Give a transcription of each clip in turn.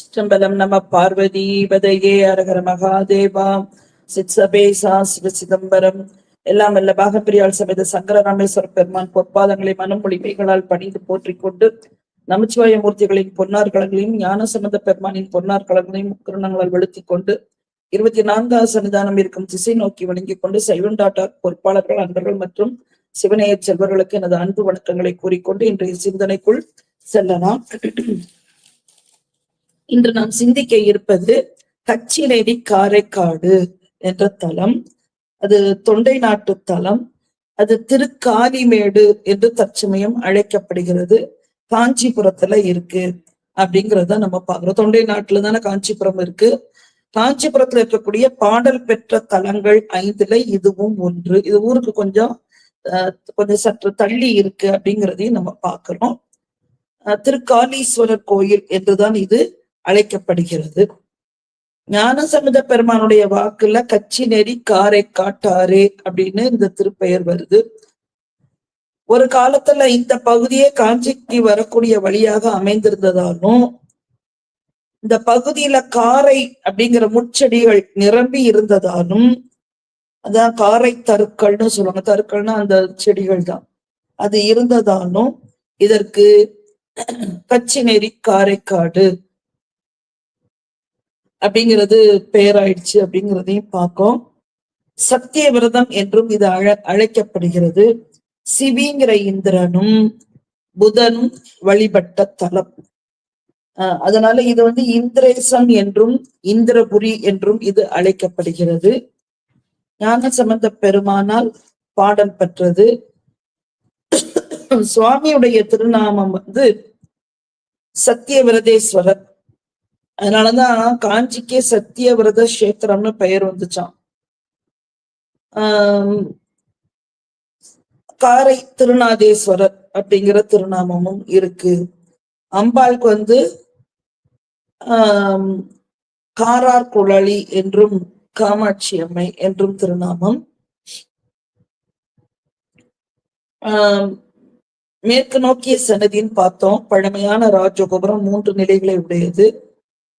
சிற்றம்பலம் நம பார்வதி பதையே அரகர மகாதேவா சிற்சபேசா சிவ சிதம்பரம். எல்லாம் வல்ல பாகப்பிரியால் சமேத சங்கர ராமேஸ்வர பெருமான் பொற்பாதங்களை மனமொழிமைகளால் பணிந்து போற்றிக் கொண்டு நமச்சிவாய மூர்த்திகளின் பொன்னார் கலங்களையும் ஞான சம்பந்த பெருமானின் பொன்னார் கலங்களையும் கிருணங்களால் வெளுத்தி கொண்டு இருபத்தி நான்காவது சன்னிதானம் இருக்கும் திசை நோக்கி வணங்கிக் கொண்டு சைவன் பொறுப்பாளர்கள் அன்பர்கள் மற்றும் சிவநேய செல்வர்களுக்கு எனது அன்பு வணக்கங்களை கூறிக்கொண்டு இன்றைய சிந்தனைக்குள் செல்லலாம். இன்று நாம் சிந்திக்க இருப்பது கச்சிநெடி காரைக்காடு என்ற தலம் அது தொண்டை நாட்டு தலம் அது திருக்காலிமேடு என்று தற்சமயம் அழைக்கப்படுகிறது. காஞ்சிபுரத்துல இருக்கு அப்படிங்கிறத நம்ம பாக்குறோம் தொண்டை நாட்டுல தானே காஞ்சிபுரம் இருக்கு. காஞ்சிபுரத்துல இருக்கக்கூடிய பாடல் பெற்ற தலங்கள் ஐந்துல இதுவும் ஒன்று. இது ஊருக்கு கொஞ்சம் அஹ், கொஞ்சம் சற்று தள்ளி இருக்கு அப்படிங்கிறதையும் நம்ம பாக்குறோம் திருக்காலீஸ்வரர் கோயில் என்றுதான் இது அழைக்கப்படுகிறது. ஞானசமுத பெருமானுடைய வாக்குல கச்சி நெறி காரை காட்டாரே அப்படின்னு இந்த திருப்பெயர் வருது. ஒரு காலத்துல இந்த பகுதியே காஞ்சிக்கு வரக்கூடிய வழியாக அமைந்திருந்ததாலும் இந்த பகுதியில காரை அப்படிங்கிற முட்செடிகள் நிரம்பி இருந்ததாலும் அதான் காரை தருக்கள்னு சொல்லுவாங்க. தருக்கள்னா அந்த செடிகள் தான். அது இருந்ததாலும் இதற்கு கச்சி நெறி காரைக்காடு அப்படிங்கிறது பெயராயிடுச்சு அப்படிங்கிறதையும் பார்க்கும். சத்திய விரதம் என்றும் இது அழ அழைக்கப்படுகிறது. சிவிங்கிற இந்திரனும் புதனும் வழிபட்ட தலம். ஆஹ் அதனால இது வந்து இந்திரேசம் என்றும் இந்திரபுரி என்றும் இது அழைக்கப்படுகிறது. ஞான சம்பந்த பெருமானால் பாடல் பெற்றது. சுவாமியுடைய திருநாமம் வந்து சத்தியவிரதேஸ்வரர். அதனாலதான் காஞ்சிக்கே சத்தியவிரத கஷேத்திரம்னு பெயர் வந்துச்சான் ஆஹ் காரை திருநாதேஸ்வரர் அப்படிங்கிற திருநாமமும் இருக்கு. அம்பாளுக்கு வந்து ஆஹ் காரார் குழலி என்றும் காமாட்சி அம்மை என்றும் திருநாமம். ஆஹ் மேற்கு நோக்கிய சன்னதின்னு பார்த்தோம். பழமையான ராஜகோபுரம் மூன்று நிலைகளை உடையது.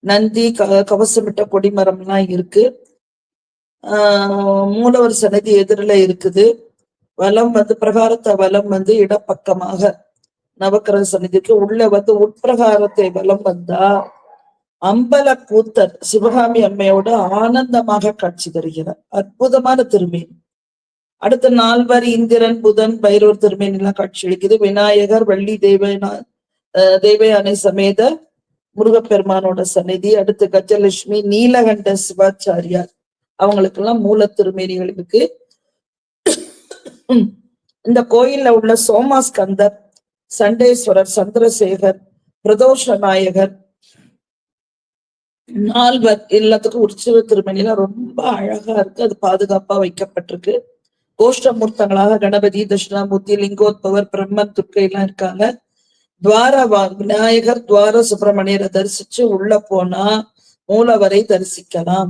நந்தி க கவசமிட்ட கொடிமரம்லாம் இருக்கு. ஆஹ் மூலவர் சன்னதி எதிரில இருக்குது. வலம் வந்து பிரகாரத்தை வலம் வந்து இடப்பக்கமாக நவக்கிரக சன்னதிக்கு உள்ள வந்து உட்பிரகாரத்தை வலம் வந்தா அம்பல கூத்தர் சிவகாமி அம்மையோட ஆனந்தமாக காட்சி தருகிறார். அற்புதமான திருமீன். அடுத்த நால்வர் இந்திரன் புதன் பைரவர் திருமேனி எல்லாம் காட்சி அளிக்குது. விநாயகர் வள்ளி தேவனா தேவயானை சமேத முருகப்பெருமானோட சந்நிதி அடுத்து கஜலட்சுமி நீலகண்ட சிவாச்சாரியார். அவங்களுக்கெல்லாம் மூல திருமேனிகள் இருக்கு இந்த கோயில்ல உள்ள சோமாஸ்கந்தர் சண்டேஸ்வரர் சந்திரசேகர் பிரதோஷ நாயகர் நால்வர் எல்லாத்துக்கும் உற்சவ திருமணிலாம் ரொம்ப அழகா இருக்கு. அது பாதுகாப்பா வைக்கப்பட்டிருக்கு. கோஷ்டமூர்த்தங்களாக கணபதி தட்சிணாமூர்த்தி லிங்கோத்பவர் பிரம்மன் துர்க்கை எல்லாம் இருக்காங்க. துவார வா- விநாயகர் துவார சுப்பிரமணியரை தரிசிச்சு உள்ள போனா மூலவரை தரிசிக்கலாம்.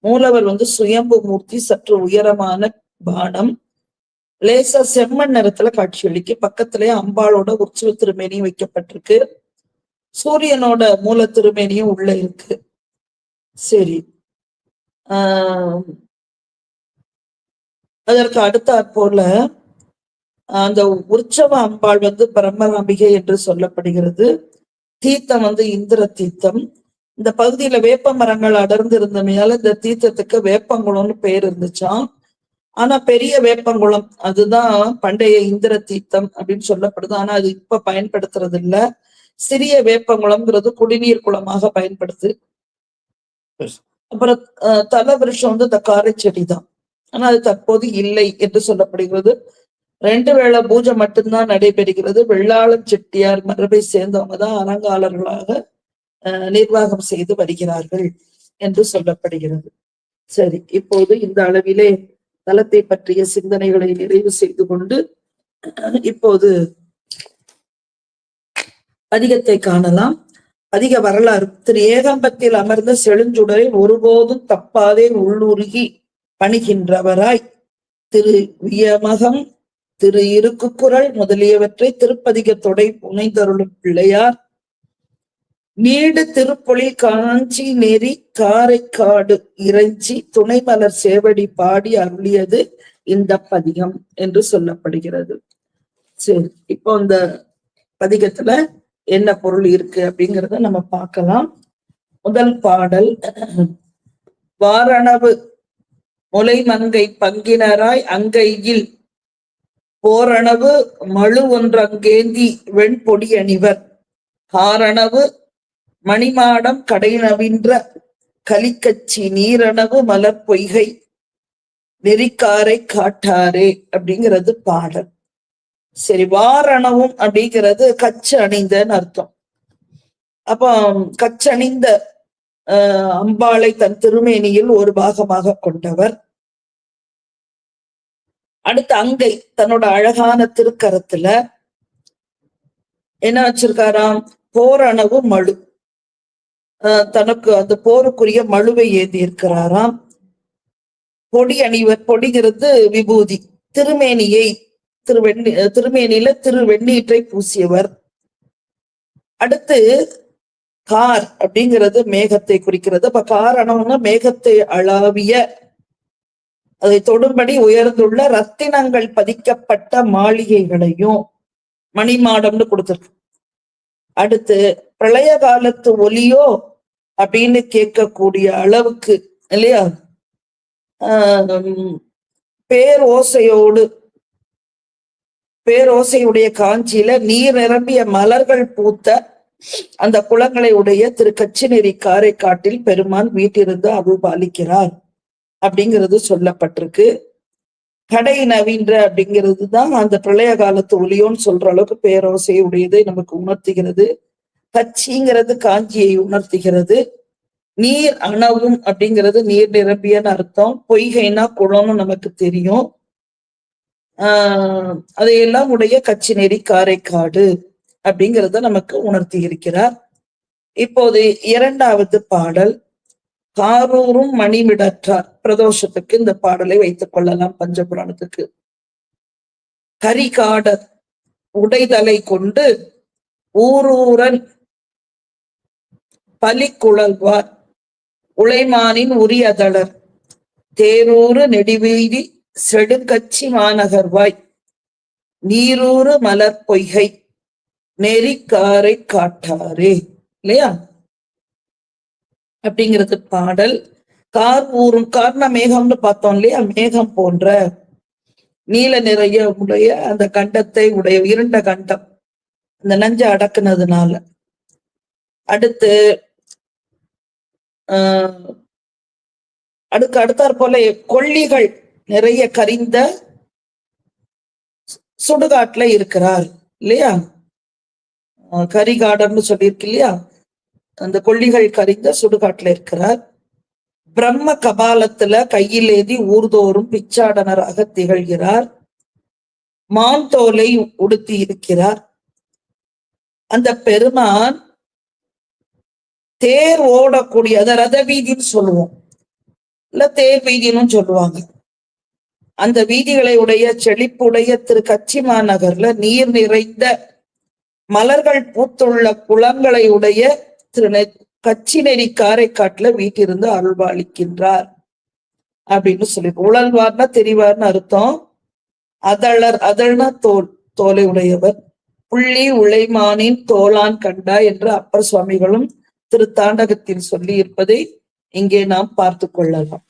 மூலவர் வந்து சுயம்பு மூர்த்தி சற்று உயரமான பானம். லேசா செம்மண் நிறத்துல காட்சியளிக்கு பக்கத்திலே அம்பாளோட உற்சவ திருமேனியும் வைக்கப்பட்டிருக்கு. சூரியனோட மூல திருமேனியும் உள்ள இருக்கு. சரி. ஆஹ் அதற்கு அடுத்தாற் போல அந்த உற்சவ அம்பாள் வந்து பிரம்மராம்பிகை என்று சொல்லப்படுகிறது. தீர்த்தம் வந்து இந்திர தீர்த்தம். இந்த பகுதியில வேப்ப மரங்கள் அடர்ந்து இருந்தமையால இந்த தீர்த்தத்துக்கு வேப்பங்குளம்னு பேர் இருந்துச்சாம் ஆனா பெரிய வேப்பங்குளம் அதுதான் பண்டைய இந்திர தீர்த்தம் அப்படின்னு சொல்லப்படுது. ஆனா அது இப்ப பயன்படுத்துறது இல்ல சிறிய வேப்பங்குளம்ங்கிறது குடிநீர் குளமாக பயன்படுது. அப்புறம் தலை தல விருஷம் வந்து இந்த காரை செடி தான் ஆனா அது தற்போது இல்லை என்று சொல்லப்படுகிறது. ரெண்டு வேளை பூஜை மட்டும்தான் நடைபெறுகிறது. வெள்ளாளம் செட்டியார் மரபை சேர்ந்தவங்க தான் அலங்காளர்களாக அஹ், நிர்வாகம் செய்து வருகிறார்கள் என்று சொல்லப்படுகிறது. சரி இப்போது இந்த அளவிலே தலத்தை பற்றிய சிந்தனைகளை நிறைவு செய்து கொண்டு இப்போது அதிகத்தை காணலாம். அதிக வரலாறு. திரு ஏகம்பத்தில் அமர்ந்த செழுஞ்சுடரை ஒருபோதும் தப்பாதே உள்ளுருகி பணிகின்றவராய். திரு வியமகம் திரு இருக்குக்குரல் முதலியவற்றை திருப்பதிக தொடை புனைந்தருளும் பிள்ளையார். நீடு திருப்பொழில் காஞ்சி நெறி காரைக்காடு இறைஞ்சி துணைமலர் சேவடி பாடி அருளியது இந்த பதிகம் என்று சொல்லப்படுகிறது. சரி இப்போ இந்த பதிகத்துல என்ன பொருள் இருக்கு அப்படிங்கிறத நம்ம பார்க்கலாம். முதல் பாடல் வாரணவு முலை மங்கை பங்கினராய் அங்கையில் போரணவு மழு ஒன்றங்கேந்தி வெண்பொடி அணிவர். காரணவு மணிமாடம் கடைநவின்ற கலிக்கச்சி நீரணவு மலர் பொய்கை நெறிக்காரை காட்டாரே அப்படிங்கிறது பாடல். சரி வாரணவும் அப்படிங்கிறது கச்சு அணிந்தன்னு அர்த்தம். அப்போ கச்சணிந்த ஆஹ் அம்பாளை தன் திருமேனியில் ஒரு பாகமாக கொண்டவர். அடுத்து அங்கை தன்னோட அழகான திருக்கரத்துல என்ன வச்சிருக்காராம்? போரணவு மழு. தனக்கு அந்த போருக்குரிய மழுவை ஏந்தி இருக்கிறாராம். பொடி அணிவர் பொடிங்கிறது விபூதி. திருமேனியை திருவெண்ணி திருமேனியில திருவெண்ணீற்றை பூசியவர். அடுத்து கார் அப்படிங்கிறது மேகத்தை குறிக்கிறது. அப்ப காரணம்னா மேகத்தை அளாவிய அதை தொடும்படி உயர்ந்துள்ள ரத்தினங்கள் பதிக்கப்பட்ட மாளிகைகளையும் மணிமாடம்னு கொடுத்திருக்கு. அடுத்து பிரளய காலத்து ஒலியோ அப்படின்னு கேட்கக்கூடிய அளவுக்கு இல்லையா? ஆஹ் பேரோசையோடு பேரோசையுடைய காஞ்சியில நீர் நிரம்பிய மலர்கள் பூத்த அந்த குளங்களை உடைய திரு கச்சிநெறி காரைக்காட்டில் பெருமான் வீட்டிலிருந்து அபுபாலிக்கிறார் அப்படிங்கிறது சொல்லப்பட்டிருக்கு. கடை நவீன்ற அப்படிங்கிறது தான் அந்த பிரளய காலத்து ஒளியோன்னு சொல்ற அளவுக்கு பேரோசை உடையதை நமக்கு உணர்த்துகிறது. கச்சிங்கிறது காஞ்சியை உணர்த்துகிறது. நீர் அணவும் அப்படிங்கிறது நீர் நிரம்பியன்னு அர்த்தம். பொய்கைனா குளம்னு நமக்கு தெரியும். ஆஹ் அதையெல்லாம் உடைய கச்சி நெறி காரைக்காடு அப்படிங்கிறத நமக்கு உணர்த்தி இருக்கிறார். இப்போது இரண்டாவது பாடல். காரூரும் மணிமிடற்றார் பிரதோஷத்துக்கு இந்த பாடலை வைத்துக் கொள்ளலாம் பஞ்சபுராணத்துக்கு. கரிகாடர் உடைதலை கொண்டு ஊரூரன் பலிக்குழல்வார். உலைமானின் உரியதளர் தேரூறு நெடுவீதி செடுக்கச்சி மாநகர்வாய். நீரூறு மலர் பொய்கை நெறிக்காரை காட்டாரே. இல்லையா? அப்படிங்கிறது பாடல். கார் ஊரும் கார்ண மேகம்னு பார்த்தோம் இல்லையா? மேகம் போன்ற நீல நிறைய உடைய அந்த கண்டத்தை உடைய இருண்ட கண்டம். அந்த நஞ்ச அடக்குனதுனால. அடுத்து ஆஹ் அடுக்கு அடுத்தாற் போல கொல்லிகள் நிறைய கரிந்த சுடுகாட்டுல இருக்கிறார் இல்லையா? ஆஹ் கரிகாடன்னு சொல்லியிருக்கு இல்லையா? அந்த கொல்லிகள் கரிந்த சுடுகாட்டுல இருக்கிறார். பிரம்ம கபாலத்துல கையிலேதி ஊர்தோறும் பிச்சாடனராக திகழ்கிறார். மான் தோலை உடுத்தி இருக்கிறார். அந்த பெருமான் தேர் ஓடக்கூடிய அத ரத வீதின்னு சொல்லுவோம். இல்ல தேர் வீதின்னு சொல்லுவாங்க. அந்த வீதிகளை உடைய செழிப்புடைய திரு கச்சி மாநகர்ல நீர் நிறைந்த மலர்கள் பூத்துள்ள குளங்களை உடைய திரு காரைக்காட்டுல வீட்டிருந்து அருள்பாலிக்கின்றார் அப்படின்னு சொல்லி உழல்வார்னா தெரிவார்னு அர்த்தம். அதழர் அதழ்னா தோல் தோலை உடையவர். புள்ளி உழைமானின் தோலான் கண்டா என்று அப்பர் சுவாமிகளும் திரு தாண்டகத்தில் சொல்லி இருப்பதை இங்கே நாம் பார்த்து கொள்ளலாம்.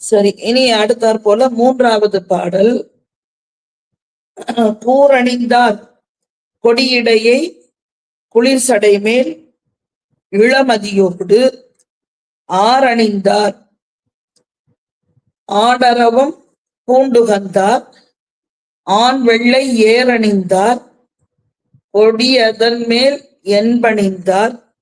சரி இனி அடுத்தாற் போல மூன்றாவது பாடல். பூரணிந்தார் கொடியிடையை குளிர் சடை மேல் இளமதியோடு ஆரணிந்தார் ஆடரவம் பூண்டுகந்தார். ஆண் வெள்ளை ஏறணிந்தார். கொடி அதன் மேல் என்பணிந்தார்.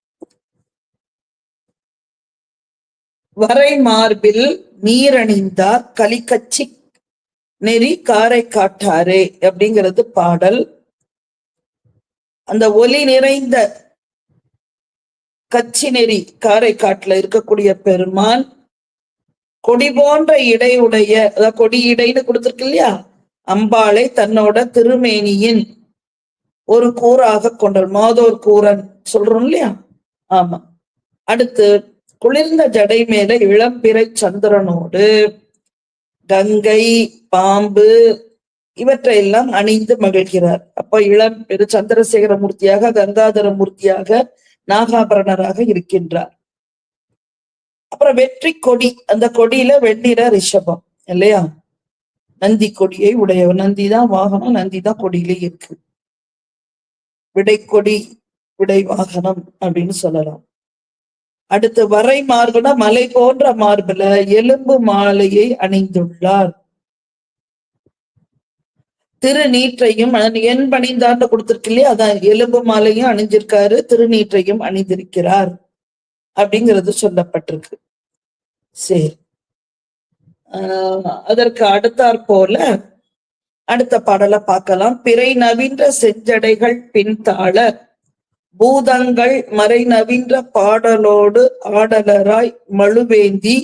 வரை மார்பில் நீரணிந்தார். கலிக்கச்சி நெறி காரை காட்டாரே அப்படிங்கிறது பாடல். அந்த ஒலி நிறைந்த கச்சி நெறி காரைக்காட்டுல இருக்கக்கூடிய பெருமான் கொடி போன்ற இடையுடைய அதாவது கொடி இடைன்னு கொடுத்திருக்கு இல்லையா? அம்பாளை தன்னோட திருமேனியின் ஒரு கூறாக கொண்டார் மாதோர் கூரன் சொல்றோம் இல்லையா? ஆமா. அடுத்து குளிர்ந்த ஜடை மேல இளம்பிறை சந்திரனோடு கங்கை பாம்பு இவற்றையெல்லாம் அணிந்து மகிழ்கிறார். அப்ப இளம் பெரு சந்திரசேகர மூர்த்தியாக கங்காதர மூர்த்தியாக நாகாபரணராக இருக்கின்றார். அப்புறம் வெற்றி கொடி அந்த கொடியில வெண்ணிற ரிஷபம் இல்லையா? நந்தி கொடியை உடையவர். நந்தி தான் வாகனம் நந்தி தான் கொடியிலே இருக்கு. கொடி விடை வாகனம் அப்படின்னு சொல்லலாம். அடுத்து வரை மார்புனா மலை போன்ற மார்புல எலும்பு மாலையை அணிந்துள்ளார். திருநீற்றையும் என் பணிந்தாண்டு கொடுத்துருக்கு இல்லையா அதான் எலும்பு மாலையும் அணிஞ்சிருக்காரு திருநீற்றையும் அணிந்திருக்கிறார் அப்படிங்கிறது சொல்லப்பட்டிருக்கு. சரி. ஆஹ் அதற்கு அடுத்தாற் போல அடுத்த பாடலை பார்க்கலாம். பிறை நவீன்ற செஞ்சடைகள் பின்தாள பூதங்கள் மறை நவீன்ற பாடலோடு ஆடலராய் மழுவேந்தி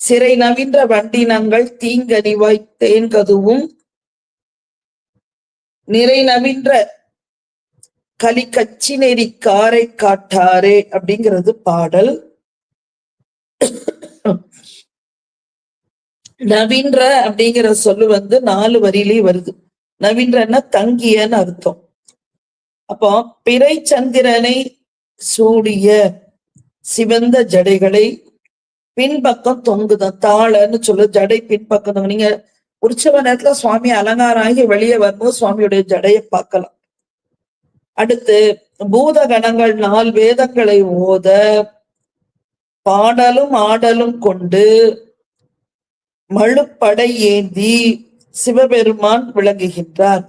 சிறை நவீன்ற வண்டினங்கள் தீங்கனிவாய் தேன்கதுவும் நிறை நவீன்ற கலி கச்சி நெறி காரை காட்டாரே அப்படிங்கிறது பாடல். நவீன்ற அப்படிங்கிற சொல்லு வந்து நாலு வரியிலேயே வருது. நவீன்றன்னா தங்கியன்னு அர்த்தம். அப்போ பிறை சந்திரனை சூடிய சிவந்த ஜடைகளை பின்பக்கம் தொங்குதான். தாளன்னு சொல்லு ஜடை பின்பக்கம் நீங்க உற்சவ நேரத்துல சுவாமி அலங்காரம் ஆகி வெளியே வரும்போது சுவாமியுடைய ஜடையை பார்க்கலாம். அடுத்து பூத கணங்கள் வேதங்களை ஓத பாடலும் ஆடலும் கொண்டு மழுப்படை ஏந்தி சிவபெருமான் விளங்குகின்றார்.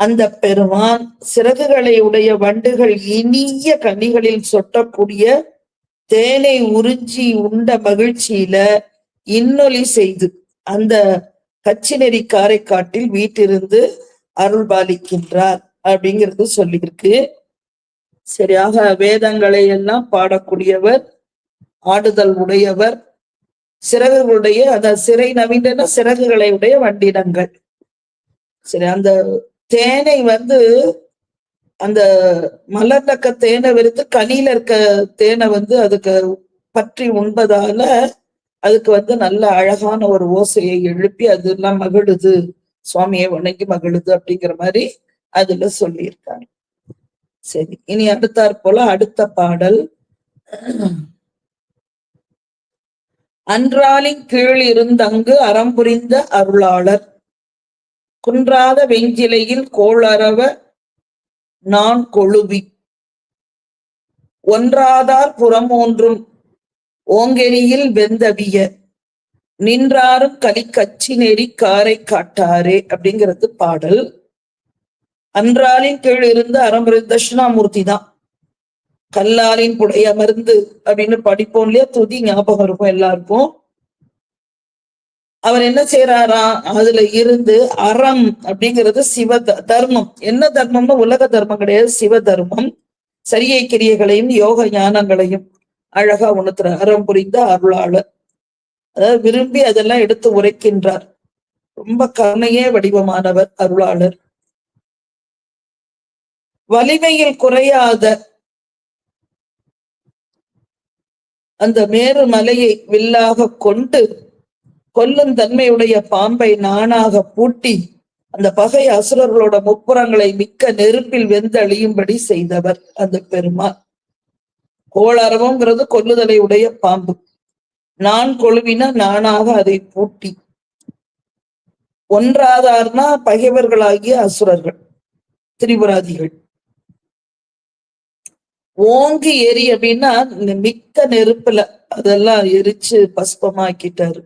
அந்த பெருமான் சிறகுகளை உடைய வண்டுகள் இனிய கனிகளில் சொட்டக்கூடிய தேனை உறிஞ்சி உண்ட மகிழ்ச்சியில இன்னொலி செய்து அந்த கச்சிநெறி காரைக்காட்டில் வீட்டிருந்து அருள் பாலிக்கின்றார் அப்படிங்கிறது சொல்லியிருக்கு. சரியாக வேதங்களை எல்லாம் பாடக்கூடியவர் ஆடுதல் உடையவர் சிறகுகளுடைய அந்த சிறை நவீன சிறகுகளை உடைய வண்டிடங்கள். சரி அந்த தேனை வந்து அந்த மலர்லக்க தேனை வெறுத்து கனியில இருக்க தேனை வந்து அதுக்கு பற்றி உண்பதால அதுக்கு வந்து நல்ல அழகான ஒரு ஓசையை எழுப்பி அதெல்லாம் மகிழுது. சுவாமியை வணங்கி மகிழுது அப்படிங்கிற மாதிரி அதுல சொல்லியிருக்காங்க சரி இனி அடுத்தாற் போல அடுத்த பாடல். அன்றாலின் கீழ் இருந்தங்கு அறம் புரிந்த அருளாளர். குன்றாத வெஞ்சிலையில் கோளரவ நான் கொழுவி. ஒன்றாதார் புறம் ஒன்றும் ஓங்கெரியில் வெந்தவிய. நின்றாரும் கலிக்கச்சி நெறி காரை காட்டாரே அப்படிங்கிறது பாடல். அன்றாலின் கீழ் இருந்து அறமுறை தட்சிணாமூர்த்தி தான். கல்லாலின் புடை அமர்ந்து அப்படின்னு படிப்போம் இல்லையா? துதி ஞாபகம் இருக்கும் எல்லாருக்கும். அவர் என்ன செய்யறாரா அதுல இருந்து அறம் அப்படிங்கிறது சிவ தர்மம். என்ன தர்மம்னா உலக தர்மம் கிடையாது சிவ தர்மம். சரியை கிரியைகளையும் யோக ஞானங்களையும். அழகா உணர்த்துற அறம் புரிந்த அருளாளர். அதாவது விரும்பி அதெல்லாம் எடுத்து உரைக்கின்றார். ரொம்ப கருணையே வடிவமானவர் அருளாளர். வலிமையில் குறையாத அந்த மேரு மலையை வில்லாக கொண்டு கொல்லும் தன்மையுடைய பாம்பை நானாக பூட்டி அந்த பகை அசுரர்களோட முப்புறங்களை மிக்க நெருப்பில் வெந்தழியும்படி செய்தவர் அந்த பெருமாள். கோளரவங்கிறது கொல்லுதலை உடைய பாம்பு. நான் கொழுவின நானாக அதை பூட்டி. ஒன்றாதார்னா பகைவர்களாகிய அசுரர்கள் திரிபுராதிகள். ஓங்கி எரி அப்படின்னா இந்த மிக்க நெருப்புல அதெல்லாம் எரிச்சு பஸ்பமாக்கிட்டாரு.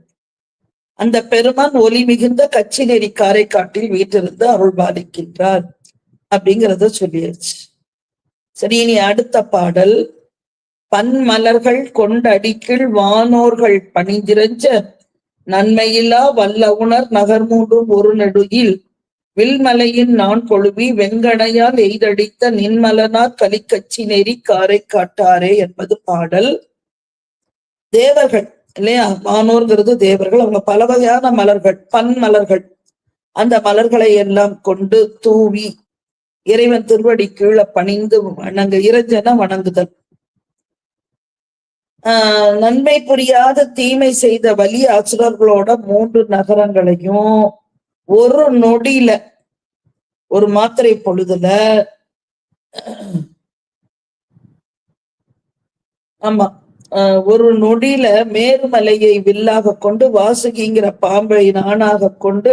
அந்த பெருமான் ஒலி மிகுந்த கச்சி நெறி காரைக்காட்டில் வீட்டிலிருந்து அருள் பாலிக்கின்றார் அப்படிங்கிறத சொல்லியாச்சு. சரி இனி அடுத்த பாடல். பன்மலர்கள் கொண்டடிக்கில் வானோர்கள் பணிந்திரஞ்ச நன்மையில்லா வல்ல உணர் நகர்மூடும் ஒரு நெடுயில் வில்மலையின் நான் கொழுவி வெங்கடையால் எய்தடித்த நின்மலனார் கலிக்கச்சி நெறி காரை காட்டாரே என்பது பாடல். தேவர்கள் இல்லையா? வானோர்ங்கிறது தேவர்கள். அவங்க பல வகையான மலர்கள் பன் மலர்கள். அந்த மலர்களை எல்லாம் கொண்டு தூவி இறைவன் திருவடி கீழே பணிந்து வணங்க இறைஞ்சன வணங்குதல். ஆஹ் நன்மை புரியாத தீமை செய்த வலி அசுரர்களோட மூன்று நகரங்களையும் ஒரு நொடியில ஒரு மாத்திரை பொழுதுல ஆமா ஆஹ் ஒரு நொடியில மேருமலையை வில்லாக கொண்டு வாசுகிங்கிற பாம்பை நானாக கொண்டு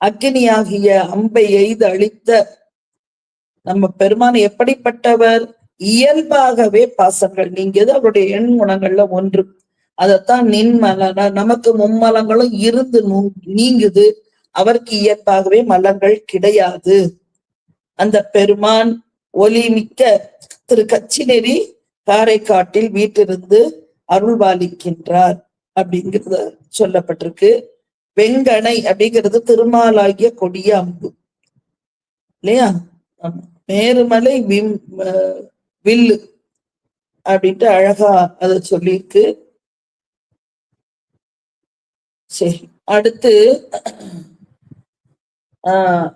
அக்கினியாகிய அம்பை எய்து அழித்த நம்ம பெருமான் எப்படிப்பட்டவர்? இயல்பாகவே பாசங்கள் நீங்கியது அவருடைய எண் குணங்கள்ல ஒன்று? அதத்தான் நின்மலன நமக்கு மும்மலங்களும் இருந்து நீங்குது. அவருக்கு இயல்பாகவே மலங்கள் கிடையாது. அந்த பெருமான் ஒலி மிக்க திரு கச்சிநெறி காரைக்காட்டில் வீட்டிருந்து அருள்பாலிக்கின்றார் அப்படிங்கிறத சொல்லப்பட்டிருக்கு. வெங்கணை அப்படிங்கிறது திருமாலாகிய கொடிய அம்பு. இல்லையா? மேருமலை விம் வில்லு அப்படின்ட்டு அழகா அத சொல்லியிருக்கு. சரி அடுத்து ஆஹ்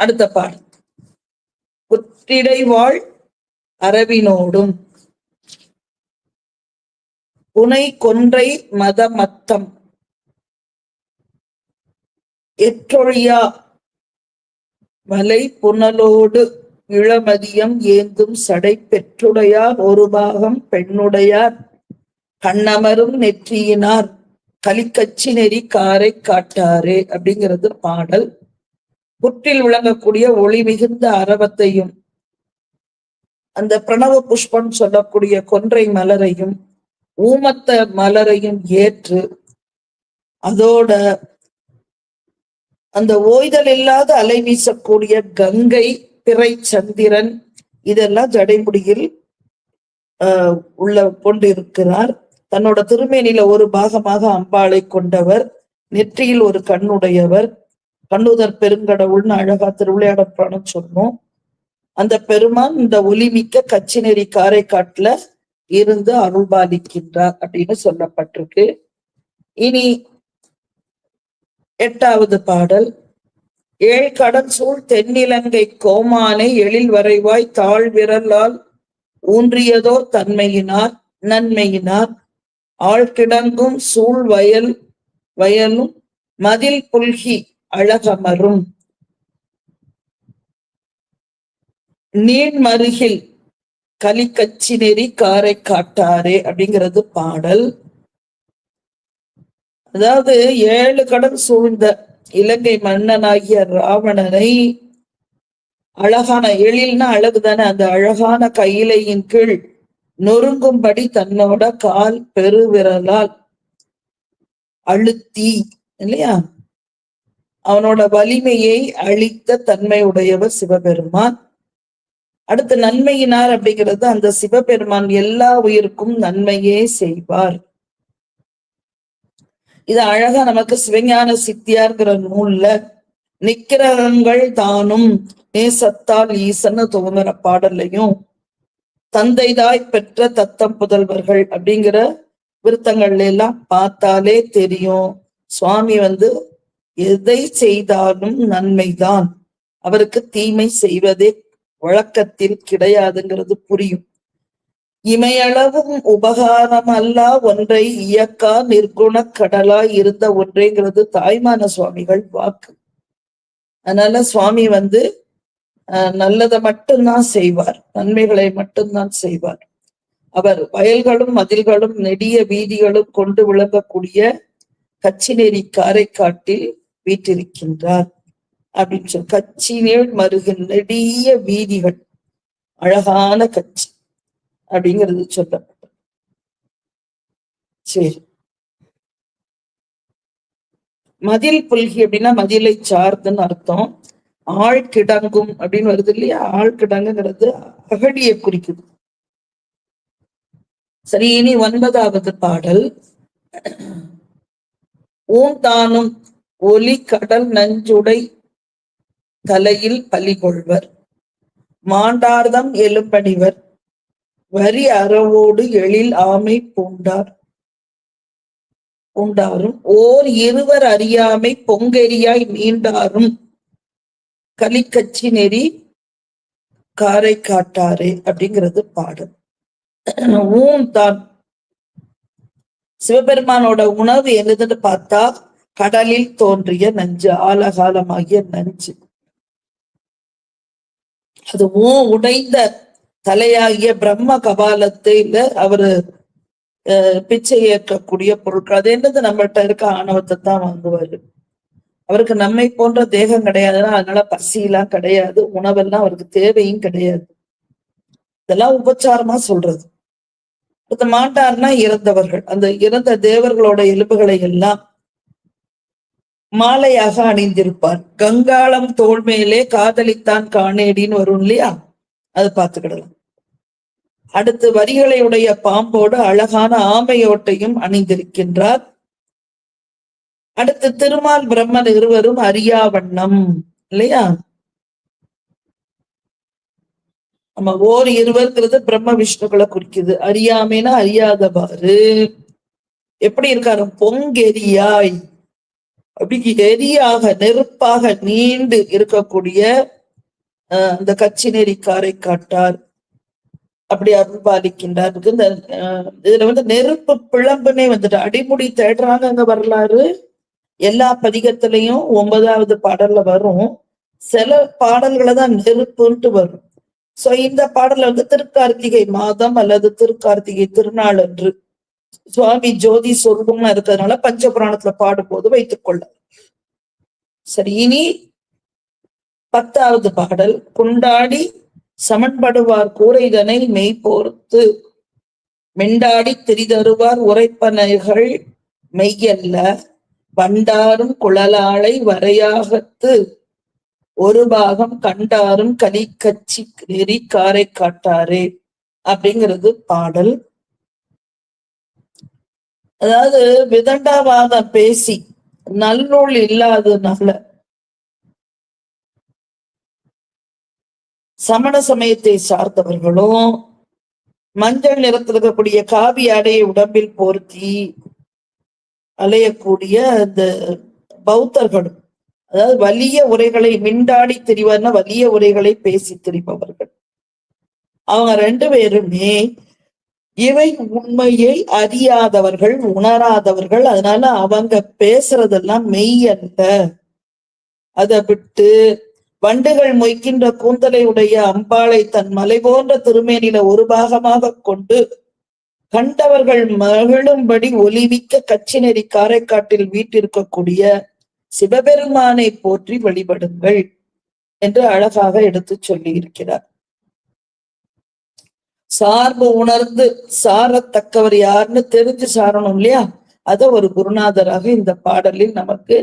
அடுத்த பாடல். புற்றிடை அரவினோடும் புனை கொன்றை மதமத்தம் எற்றொழியா வலை புனலோடு இளமதியம் ஏந்தும் சடை பெற்றுடையார் ஒரு பாகம் பெண்ணுடையார். கண்ணமரும் நெற்றியினார் கலிக்கச்சி நெறி காரை காட்டாரே அப்படிங்கிறது பாடல். புற்றில் விளங்கக்கூடிய ஒளி மிகுந்த அரவத்தையும் அந்த பிரணவ புஷ்பம் சொல்லக்கூடிய கொன்றை மலரையும் ஊமத்த மலரையும் ஏற்று அதோட அந்த ஓய்தல் இல்லாத அலை வீசக்கூடிய கங்கை திரை சந்திரன் இதெல்லாம் ஜடைமுடியில் ஆஹ் உள்ள கொண்டிருக்கிறார். தன்னோட திருமேனில ஒரு பாகமாக அம்பாளை கொண்டவர் நெற்றியில் ஒரு கண்ணுடையவர். கண்ணுதர் பெருங்கடவுள்னு அழகா திருவிளையாடப்பான சொன்னோம். அந்த பெருமான் இந்த ஒலிமிக்க கச்சிநெறி காரைக்காட்டுல இருந்து அருள்பாலிக்கின்றார் அப்படின்னு சொல்லப்பட்டிருக்கு. இனி எட்டாவது பாடல். ஏழ் கடல் சூழ் தென்னிலங்கை கோமானை எழில் வரைவாய் தாழ் விரலால் ஊன்றியதோர் தன்மையினார் நன்மையினார். ஆழ்கிடங்கும் சூழ் வயல் வயலும் மதில் புல்கி அழகமரும். நீண்மருகில் கலிக்கச்சி நெறி காரை காட்டாரே அப்படிங்கிறது பாடல். அதாவது ஏழு கடல் சூழ்ந்த இலங்கை மன்னனாகிய ராவணனை அழகான எழில்னா அழகுதானே அந்த அழகான கையிலையின் கீழ் நொறுங்கும்படி தன்னோட கால் பெருவிரலால் அழுத்தி இல்லையா? அவனோட வலிமையை அழித்த தன்மை உடையவர் சிவபெருமான். அடுத்து நன்மையினார் அப்படிங்கிறது அந்த சிவபெருமான் எல்லா உயிருக்கும் நன்மையே செய்வார். இது அழகா நமக்கு சிவஞான சித்தியார்ங்கிற நூல்ல நிக்கிரகங்கள் தானும் நேசத்தால் ஈசன்னு துவங்குற பாடல்லையும் தந்தைதாய் பெற்ற தத்தம் புதல்வர்கள் அப்படிங்கிற விருத்தங்கள்ல எல்லாம் பார்த்தாலே தெரியும். சுவாமி வந்து எதை செய்தாலும் நன்மைதான். அவருக்கு தீமை செய்வதே வழக்கத்தில் கிடையாதுங்கிறது புரியும். இமையளவும் உபகாரம் அல்லா ஒன்றை இயக்கா நிர்குண கடலா இருந்த ஒன்றேங்கிறது தாய்மான சுவாமிகள் வாக்கு. அதனால சுவாமி வந்து நல்லதை மட்டும்தான் செய்வார். நன்மைகளை மட்டும்தான் செய்வார். அவர் வயல்களும் மதில்களும் நெடிய வீதிகளும் கொண்டு விளங்கக்கூடிய கச்சிநெறி காரைக்காட்டில் வீற்றிருக்கின்றார். அப்படின்னு சொல்லி கச்சினேள் மருகின் நெடிய வீதிகள். அழகான கட்சி அப்படிங்கிறது சொல்லப்பட்டது. சரி. மதில் புல்கி அப்படின்னா மதிலை சார்ந்துன்னு அர்த்தம். ஆள் கிடங்கும் அப்படின்னு வருது இல்லையா? ஆள் கிடங்குங்கிறது அகழியை குறிக்குது. சரி இனி ஒன்பதாவது பாடல். ஊந்தானும் ஒலி கடல் நஞ்சுடை தலையில் பலி கொள்வர். மாண்டார்தம் எலும்பணிவர் வரி அறவோடு எழில் ஆமை பூண்டார். பூண்டாரும் ஓர் இருவர் அறியாமை பொங்கெரியாய் மீண்டாரும். கலிக்கச்சி நெறி காரை காட்டாரே அப்படிங்கிறது பாடல். ஊன் தான். சிவபெருமானோட உணவு என்னதுன்னு பார்த்தா கடலில் தோன்றிய நஞ்சு ஆலகாலமாகிய நஞ்சு. அது ஊ உடைந்த தலையாகிய பிரம்ம கபாலத்தில அவரு பிச்சை ஏற்கக்கூடிய பொருட்கள். அது என்னது? நம்மள்ட்ட இருக்க ஆணவத்தை தான் வாங்குவாரு. அவருக்கு நம்மை போன்ற தேகம் கிடையாதுன்னா அதனால பசியெல்லாம் கிடையாது. உணவெல்லாம் அவருக்கு தேவையும் கிடையாது. இதெல்லாம் உபச்சாரமா சொல்றது. இந்த மாட்டார்னா இறந்தவர்கள். அந்த இறந்த தேவர்களோட எலும்புகளை எல்லாம் மாலையாக அணிந்திருப்பார். கங்காளம் தோல்மையிலே மேலே காதலித்தான் காணேடின்னு வரும் இல்லையா? அது பார்த்துக்கிடலாம். அடுத்து வரிகளையுடைய பாம்போடு அழகான ஆமையோட்டையும் அணிந்திருக்கின்றார். அடுத்து திருமால் பிரம்மன் இருவரும் அரியாவண்ணம் இல்லையா? நம்ம ஓர் இருவர்ங்கிறது பிரம்ம விஷ்ணுக்களை குறிக்குது. அறியாமைனா அறியாதவாறு. எப்படி இருக்காரு? பொங்கெரியாய். அப்படி எரியாக நெருப்பாக நீண்டு இருக்கக்கூடிய அந்த கச்சி நெறிக்காரை காட்டார் அப்படி அருள்பாலிக்கின்றார் இருக்கு இந்த இதுல வந்து நெருப்பு பிளம்புனே வந்துட்டு அடிமுடி தேடுறாங்க அங்க வரலாறு. எல்லா பதிகத்திலையும் ஒன்பதாவது பாடல்ல வரும். சில பாடல்களை தான் நெருப்புன்ட்டு வரும். சோ இந்த பாடல்ல வந்து திருக்கார்த்திகை மாதம் அல்லது திருக்கார்த்திகை திருநாள் என்று சுவாமி ஜோதி சொர்க்கம்னு இருக்கிறதுனால பஞ்சபுராணத்துல பாடும்போது வைத்துக் கொள்ள சரி இனி பத்தாவது பாடல். குண்டாடி சமன்படுவார் கூரைதனை மெய்போர்த்து. மெண்டாடி திரிதருவார் உரைப்பனைகள் மெய்யல்ல. வண்டாரும் குழலாளை வரையாகத்து. ஒரு பாகம் கண்டாரும் கலிக்கச்சி நெறி காரை காட்டாரே அப்படிங்கிறது பாடல். அதாவது விதண்டாவாதம் பேசி நல்லூல் இல்லாததுனால சமண சமயத்தை சார்ந்தவர்களும் மஞ்சள் நிறத்தில் இருக்கக்கூடிய காவி ஆடையை உடம்பில் போர்த்தி அலையக்கூடிய அந்த பௌத்தர்களும் அதாவது வலிய உரைகளை மிண்டாடி திரிவார்னா வலிய உரைகளை பேசி திரிபவர்கள். அவங்க ரெண்டு பேருமே இவை உண்மையை அறியாதவர்கள் உணராதவர்கள். அதனால அவங்க பேசுறதெல்லாம் மெய் அல்ல. அதை விட்டு வண்டுகள் மொய்க்கின்ற கூந்தலை உடைய அம்பாளை தன் மலை போன்ற திருமேனில ஒரு பாகமாக கொண்டு கண்டவர்கள் மகிழும்படி கட்சி கச்சிநெறி காரைக்காட்டில் வீட்டிருக்கக்கூடிய சிவபெருமானை போற்றி வழிபடுங்கள் என்று அழகாக எடுத்துச் சொல்லி இருக்கிறார் சார்பு உணர்ந்து சாரத்தக்கவர் யாருன்னு தெரிஞ்சு சாரணும் இல்லையா? அத ஒரு குருநாதராக இந்த பாடலில் நமக்கு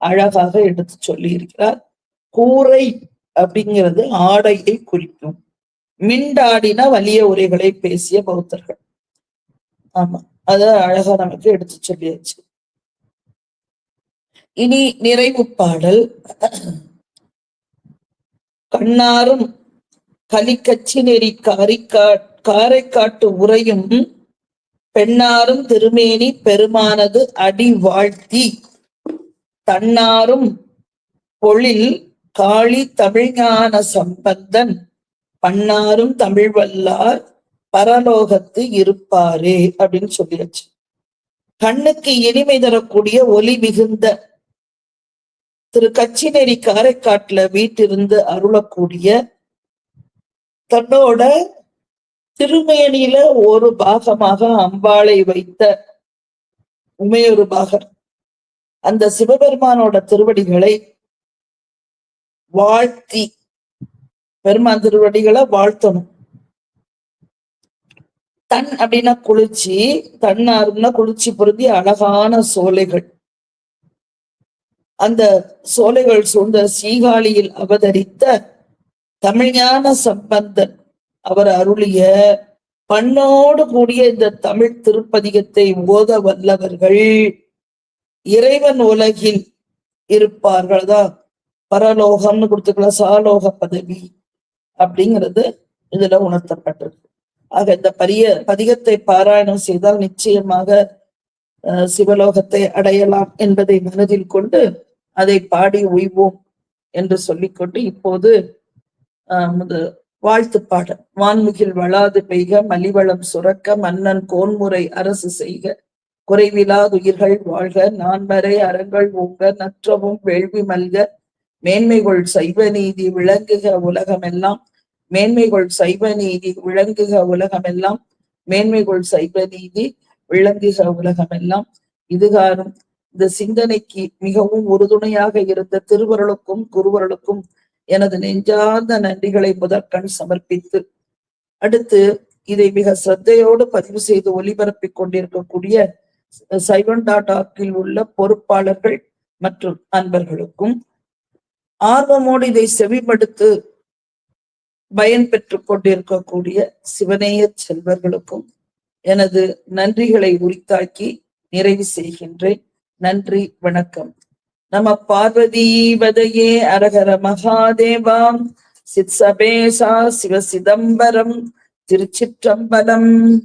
அழகாக எடுத்து சொல்லி இருக்கிறார் கூரை அப்படிங்கிறது ஆடையை குறிக்கும். மிண்டாடின வலிய உரைகளை பேசிய பௌத்தர்கள். ஆமா அத அழகா நமக்கு எடுத்து சொல்லியாச்சு. இனி நிறைவு பாடல் கண்ணாரும் கலிக்கச்சி நெறி காரிக்கா காரைக்காட்டு உரையும் பெண்ணாரும் திருமேனி பெருமானது அடி வாழ்த்தி. தன்னாரும் பொழில் காளி தமிழ்ஞான சம்பந்தன் பன்னாரும் தமிழ் வல்லார் பரலோகத்து இருப்பாரே அப்படின்னு சொல்லியாச்சு. கண்ணுக்கு இனிமை தரக்கூடிய ஒலி மிகுந்த திரு கச்சிநெறி காரைக்காட்டுல வீட்டிருந்து அருளக்கூடிய தன்னோட திருமேனியில ஒரு பாகமாக அம்பாளை வைத்த உமையொரு பாகர். அந்த சிவபெருமானோட திருவடிகளை வாழ்த்தி. பெருமான் திருவடிகளை வாழ்த்தணும். தன் அப்படின்னா குளிர்ச்சி தன்னார்னா குளிர்ச்சி பொருந்தி அழகான சோலைகள். அந்த சோலைகள் சூழ்ந்த சீகாழியில் அவதரித்த தமிழ்ஞான சம்பந்தன் அவர் அருளிய பண்ணோடு கூடிய இந்த தமிழ் திருப்பதிகத்தை ஓத வல்லவர்கள். இறைவன் உலகில் இருப்பார்கள் தான் பரலோகம்னு கொடுத்துக்கலாம் சாலோக பதவி அப்படிங்கிறது இதுல உணர்த்தப்பட்டிருக்கு. ஆக இந்த பரிய பதிகத்தை பாராயணம் செய்தால் நிச்சயமாக சிவலோகத்தை அடையலாம் என்பதை மனதில் கொண்டு அதை பாடி உய்வோம் என்று சொல்லிக்கொண்டு இப்போது ஆஹ் வாழ்த்து பாடல். வான்முகில் வளாது பெய்க மலிவளம் சுரக்க மன்னன் கோன்முறை அரசு செய்க. குறைவிலாதுயிர்கள் வாழ்க நான்மறை அறங்கள் ஓங்க நற்றவும் வேள்வி மல்க மேன்மைகள் சைவ நீதி விளங்குக உலகமெல்லாம் மேன்மைகள் சைவ நீதி விளங்குக உலகமெல்லாம் மேன்மைகள் சைவ நீதி விளங்குக உலகமெல்லாம் இதுகாரும் இந்த சிந்தனைக்கு மிகவும் உறுதுணையாக இருந்த திருவருளுக்கும் குருவருளுக்கும் எனது நெஞ்சார்ந்த நன்றிகளை முதற்கண் சமர்ப்பித்து அடுத்து இதை மிக சிரத்தையோடு பதிவு செய்து ஒளிபரப்பிக் கொண்டிருக்கக்கூடிய சைவன் டாட் ஆக்கில் உள்ள பொறுப்பாளர்கள் மற்றும் அன்பர்களுக்கும் ஆர்வமோடு இதை செவிமடுத்து பயன் பெற்றுக் கொண்டிருக்கக்கூடிய சிவநேய செல்வர்களுக்கும் எனது நன்றிகளை உரித்தாக்கி நிறைவு செய்கின்றேன். நன்றி வணக்கம். நம பார்வதி வதையே அரகர மகாதேவாம் சித் சபேசா சிவ சிதம்பரம். திருச்சிற்றம்பலம்.